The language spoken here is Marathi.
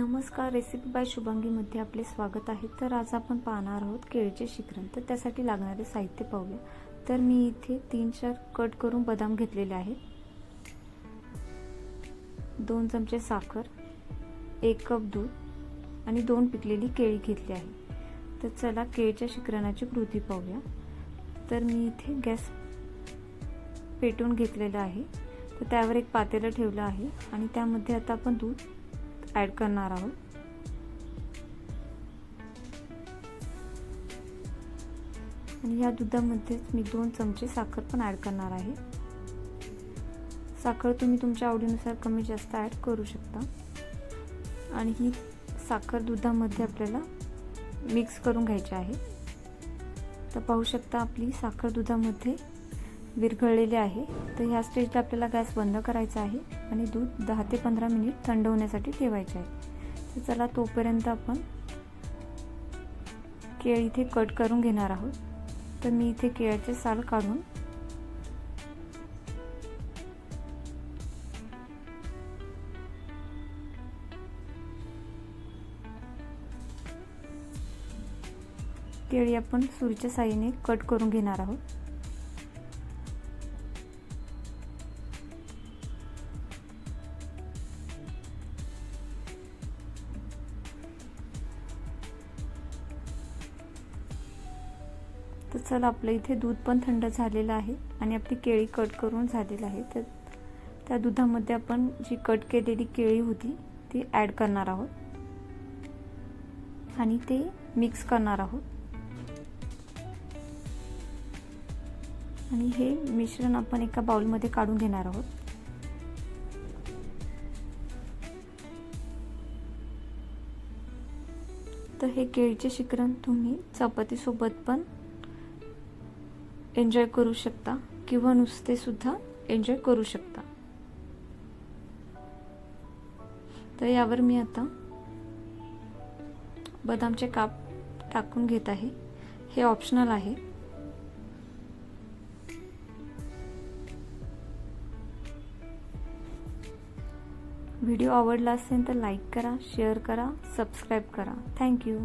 नमस्कार रेसिपी बाय शुभांगीमध्ये आपले स्वागत आहे. तर आज आपण पाहणार आहोत केळीचे शिखरण तर त्यासाठी लागणारे साहित्य पाहूया. तर मी इथे तीन चार कट करून बदाम घेतलेले आहेत. दोन चमचे साखर एक कप दूध आणि दोन पिकलेली केळी घेतली आहे. तर चला केळीच्या शिखरणाची कृती पाहूया. तर मी इथे गॅस पेटवून घेतलेलं आहे. तर त्यावर एक पातेलं ठेवलं आहे आणि त्यामध्ये आता आपण दूध ॲड करणार आहोत. आणि ह्या दुधामध्येच मी दोन चमचे साखर पण ॲड करणार आहे. साखर तुम्ही तुमच्या आवडीनुसार कमी जास्त ॲड करू शकता. आणि ही साखर दुधामध्ये आपल्याला मिक्स करून घ्यायची आहे. तर पाहू शकता आपली साखर दुधामध्ये विरघळलेले आहे. तर ह्या स्टेजला आपल्याला गॅस बंद करायचा आहे आणि दूध दहा ते पंधरा मिनिट थंड होण्यासाठी ठेवायचे आहे. तर चला तोपर्यंत आपण केळ इथे कट करून घेणार आहोत. तर मी इथे केळ्याचे साल काढून केळी आपण सुरीच्या साईने कट करून घेणार आहोत. तर चल आपलं इथे दूध पण थंड झालेलं आहे आणि आपली केळी कट करून झालेलं आहे. तर त्या दुधामध्ये आपण जी कट केलेली केळी होती ती ॲड करणार आहोत. आणि ते मिक्स करणार आहोत. आणि हे मिश्रण आपण एका बाउलमध्ये काढून घेणार आहोत. तर हे केळीचे शिकरण तुम्ही चपातीसोबत पण एन्जॉय करू शकता किंवा नुसते सुद्धा एन्जॉय करू शकता. तर यावर मी आता बदामचे काप टाकून घेत आहे. हे ऑप्शनल आहे. व्हिडिओ आवडला असेल तर लाईक करा शेअर करा सबस्क्राईब करा. थँक्यू